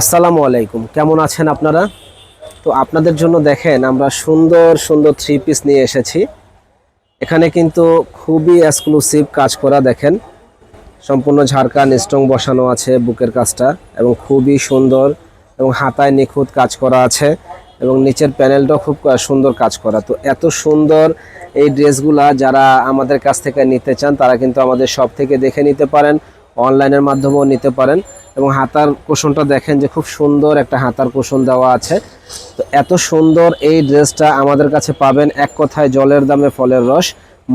আসসালামু আলাইকুম। কেমন আছেন আপনারা? তো আপনাদের জন্য দেখেন, আমরা সুন্দর সুন্দর থ্রি পিস নিয়ে এসেছি। এখানে কিন্তু খুবই এক্সক্লুসিভ কাজ করা দেখেন। সম্পূর্ণ ঝাড়খান স্ট্রং বসানো আছে বুকের কাজটা এবং খুবই সুন্দর এবং হাতায় নিখুঁত কাজ করা আছে এবং নিচের প্যানেলটাও খুব সুন্দর কাজ করা। তো এত সুন্দর এই ড্রেসগুলা যারা আমাদের কাছ থেকে নিতে চান, তারা কিন্তু আমাদের সব থেকে দেখে নিতে পারেন অনলাইনের মাধ্যমেও নিতে পারেন। এবং হাতার কুশনটা দেখেন যে খুব সুন্দর একটা হাতার কুশন দেওয়া আছে। তো এত সুন্দর এই ড্রেসটা আমাদের কাছে পাবেন এক কথায় জলের দামে ফলের রস,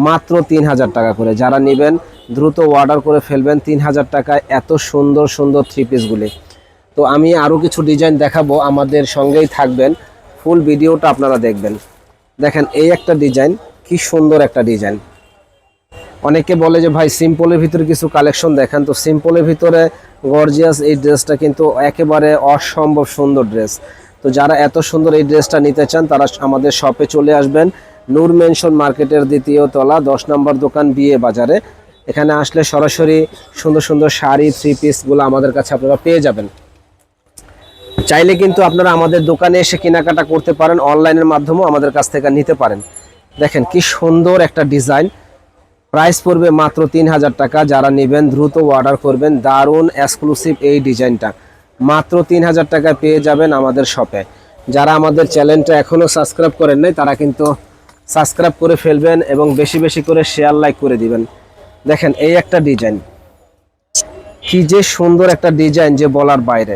মাত্র তিন হাজার টাকা করে। যারা নেবেন, দ্রুত অর্ডার করে ফেলবেন তিন হাজার টাকায় এত সুন্দর সুন্দর থ্রি পিসগুলি তো আমি আরও কিছু ডিজাইন দেখাবো, আমাদের সঙ্গেই থাকবেন। ফুল ভিডিওটা আপনারা দেখবেন। দেখেন, এই একটা ডিজাইন কি সুন্দর একটা ডিজাইন অনেকে বলে যে ভাই সিম্পলের ভিতরে কিছু কালেকশন দেখেন। তো সিম্পলের ভিতরে গর্জিয়াস এই ড্রেসটা কিন্তু একেবারে অসম্ভব সুন্দর ড্রেস তো যারা এত সুন্দর এই ড্রেসটা নিতে চান, তারা আমাদের শপে চলে আসবেন। নূর মেনশন মার্কেটের দ্বিতীয় তলা, দশ নম্বর দোকান বিয়ে বাজারে। এখানে আসলে সরাসরি সুন্দর সুন্দর শাড়ি থ্রি পিসগুলো আমাদের কাছে আপনারা পেয়ে যাবেন। চাইলে কিন্তু আপনারা আমাদের দোকানে এসে কেনাকাটা করতে পারেন অনলাইনের মাধ্যমেও আমাদের কাছ থেকে নিতে পারেন। দেখেন কি সুন্দর একটা ডিজাইন প্রাইস পড়বে মাত্র তিন হাজার টাকা। যারা নেবেন, দ্রুত অর্ডার করবেন। দারুণ এক্সক্লুসিভ এই ডিজাইনটা। মাত্র তিন হাজার টাকায় পেয়ে যাবেন আমাদের শপে যারা আমাদের চ্যানেলটা এখনও সাবস্ক্রাইব করেন নাই, তারা কিন্তু সাবস্ক্রাইব করে ফেলবেন এবং বেশি বেশি করে শেয়ার লাইক করে দিবেন। দেখেন এই একটা ডিজাইন। কি যে সুন্দর একটা ডিজাইন যে বলার বাইরে।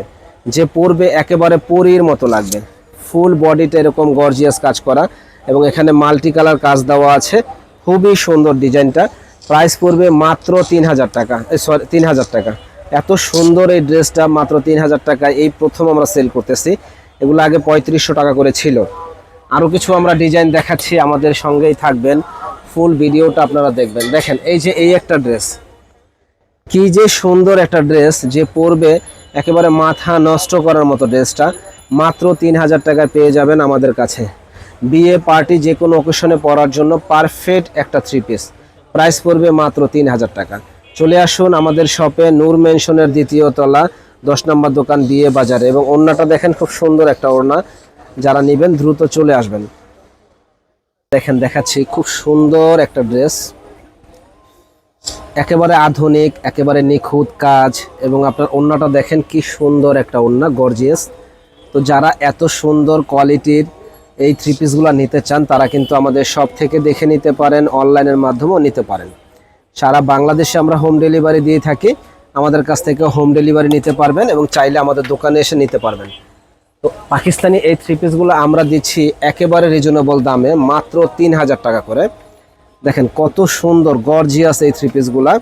যে পরবে একেবারে পরীর মতো লাগবে। ফুল বডিটা এরকম গর্জিয়াস কাজ করা এবং এখানে মাল্টি কালার কাজ দেওয়া আছে। খুবই সুন্দর ডিজাইনটা। প্রাইস পড়বে মাত্র তিন হাজার টাকা। সরি তিন হাজার টাকা। এত সুন্দর এই ড্রেসটা মাত্র তিন হাজার টাকায় এই প্রথম আমরা সেল করতেছি। এগুলো আগে পঁয়ত্রিশশো টাকা করে ছিল। আরও কিছু আমরা ডিজাইন দেখাচ্ছি, আমাদের সঙ্গেই থাকবেন। ফুল ভিডিওটা আপনারা দেখবেন। দেখেন, এই যে এই একটা ড্রেস। কি যে সুন্দর একটা ড্রেস যে পরবে একেবারে মাথা নষ্ট করার মতো ড্রেসটা। মাত্র তিন হাজার টাকায় পেয়ে যাবেন আমাদের কাছে। বিয়ে, পার্টি, যে কোনো অকেশনে পরার জন্য পারফেক্ট একটা থ্রি পিস প্রাইস পড়বে মাত্র তিন হাজার টাকা। চলে আসুন আমাদের শপে নূর মেনশনের দ্বিতীয় তলা, দশ নম্বর দোকান বিয়ে বাজারে এবং ওড়নাটা দেখেন খুব সুন্দর একটা ওড়না। যারা নেবেন দ্রুত চলে আসবেন। দেখেন, দেখাচ্ছি খুব সুন্দর একটা ড্রেস একেবারে আধুনিক, একেবারে নিখুঁত কাজ এবং আপনার ওড়নাটা দেখেন কি সুন্দর একটা ওড়না গর্জিয়াস তো যারা এত সুন্দর কোয়ালিটির এই থ্রি পিসগুলো নিতে চান, তারা কিন্তু আমাদের সব থেকে দেখে নিতে পারেন অনলাইনের মাধ্যমেও নিতে পারেন। সারা বাংলাদেশে আমরা হোম ডেলিভারি দিয়ে থাকি, আমাদের কাছ থেকে হোম ডেলিভারি নিতে পারবেন এবং চাইলে আমাদের দোকানে এসে নিতে পারবেন। তো পাকিস্তানি এই থ্রি পিসগুলো আমরা দিচ্ছি একেবারে রিজনেবল দামে, মাত্র তিন হাজার টাকা করে। দেখেন কত সুন্দর গর্জিয়াস এই থ্রি পিসগুলা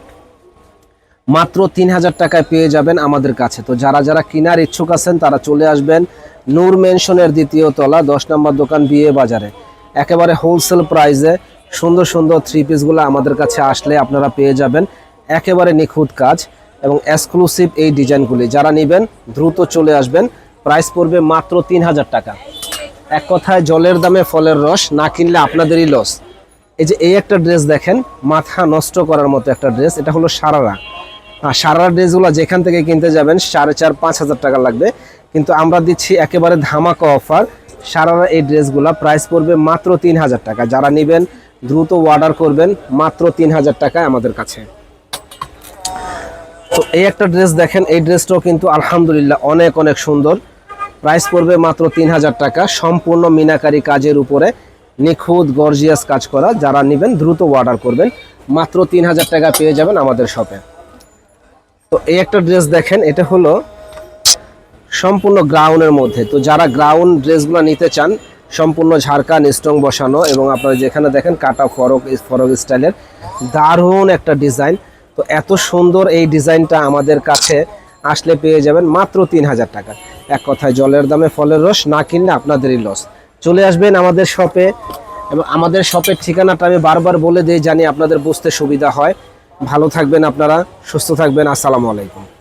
মাত্র তিন হাজার টাকায় পেয়ে যাবেন আমাদের কাছে। তো যারা যারা কেনার ইচ্ছুক আছেন, তারা চলে আসবেন নূর মেনশনের দ্বিতীয় তলা, দশ নম্বর দোকান বিয়ে বাজারে। একেবারে হোলসেল প্রাইসে সুন্দর সুন্দর থ্রি পিসগুলো আমাদের কাছে আসলে আপনারা পেয়ে যাবেন। একেবারে নিখুঁত কাজ এবং এক্সক্লুসিভ এই ডিজাইনগুলি। যারা নেবেন, দ্রুত চলে আসবেন। প্রাইস পড়বে মাত্র তিন হাজার টাকা। এক কথায় জলের দামে ফলের রস, না কিনলে আপনাদেরই লস এই যে এই একটা ড্রেস দেখেন, মাথা নষ্ট করার মতো একটা ড্রেস এটা হলো সারারা। সারারা ড্রেসগুলো যেখান থেকে কিনতে যাবেন, সাড়ে চার, পাঁচ হাজার টাকা লাগবে। কিন্তু আমরা দিচ্ছি একেবারে ধামাকা অফার সারারা এই ড্রেসগুলো প্রাইস পড়বে মাত্র তিন হাজার টাকা। যারা নেবেন, দ্রুত অর্ডার করবেন, মাত্র তিন হাজার টাকায় আমাদের কাছে। তো এই একটা ড্রেস দেখেন, এই ড্রেসটাও কিন্তু আলহামদুলিল্লাহ অনেক অনেক সুন্দর। প্রাইস পড়বে মাত্র তিন হাজার টাকা। সম্পূর্ণ মিনাকারি কাজের উপরে নিখুঁত গর্জিয়াস কাজ করা। যারা নেবেন, দ্রুত অর্ডার করবেন। মাত্র তিন হাজার টাকা পেয়ে যাবেন আমাদের শপে তো এই একটা ড্রেস দেখেন, এটা হলো সম্পূর্ণ গ্রাউন্ডের মধ্যে। তো যারা গ্রাউন্ড ড্রেসগুলো নিতে চান, সম্পূর্ণ ঝাড়খান স্ট্রং বসানো এবং আপনারা যেখানে দেখেন কাটা ফরক ফরক স্টাইলের দারুণ একটা ডিজাইন। তো এত সুন্দর এই ডিজাইনটা আমাদের কাছে আসলে পেয়ে যাবেন মাত্র তিন হাজার টাকা। এক কথায় জলের দামে ফলের রস, না কিনলে আপনাদেরই লস চলে আসবেন আমাদের শপে এবং আমাদের শপের ঠিকানাটা আমি বারবার বলে দিয়ে জানি আপনাদের বুঝতে সুবিধা হয়। ভালো থাকবেন আপনারা সুস্থ থাকবেন আসসালামু আলাইকুম।